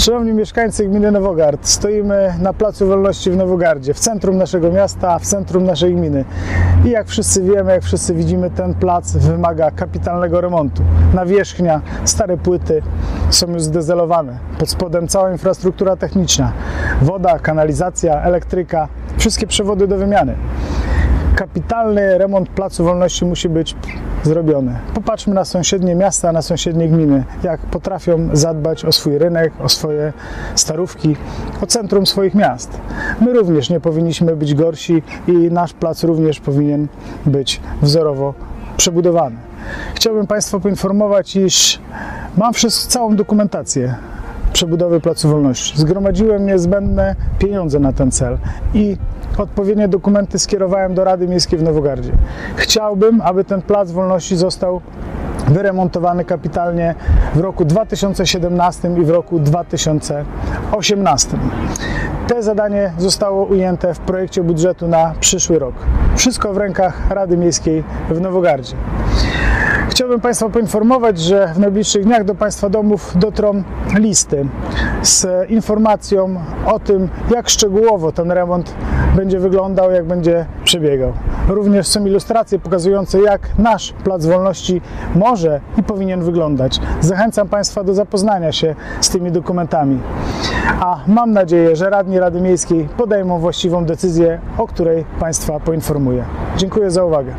Szanowni mieszkańcy gminy Nowogard, stoimy na Placu Wolności w Nowogardzie, w centrum naszego miasta, w centrum naszej gminy. I jak wszyscy wiemy, jak wszyscy widzimy, ten plac wymaga kapitalnego remontu. Nawierzchnia, stare płyty są już zdezelowane. Pod spodem cała infrastruktura techniczna, woda, kanalizacja, elektryka, wszystkie przewody do wymiany kapitalny remont Placu Wolności musi być zrobiony. Popatrzmy na sąsiednie miasta, na sąsiednie gminy, jak potrafią zadbać o swój rynek, o swoje starówki, o centrum swoich miast. My również nie powinniśmy być gorsi i nasz plac również powinien być wzorowo przebudowany. Chciałbym Państwa poinformować, iż mam wszystko, całą dokumentację przebudowy Placu Wolności. Zgromadziłem niezbędne pieniądze na ten cel i odpowiednie dokumenty skierowałem do Rady Miejskiej w Nowogardzie. Chciałbym, aby ten Plac Wolności został wyremontowany kapitalnie w roku 2017 i w roku 2018. Te zadanie zostało ujęte w projekcie budżetu na przyszły rok. Wszystko w rękach Rady Miejskiej w Nowogardzie. Chciałbym Państwa poinformować, że w najbliższych dniach do Państwa domów dotrą listy z informacją o tym, jak szczegółowo ten remont będzie wyglądał, jak będzie przebiegał. Również są ilustracje pokazujące, jak nasz Plac Wolności może i powinien wyglądać. Zachęcam Państwa do zapoznania się z tymi dokumentami. A mam nadzieję, że radni Rady Miejskiej podejmą właściwą decyzję, o której Państwa poinformuję. Dziękuję za uwagę.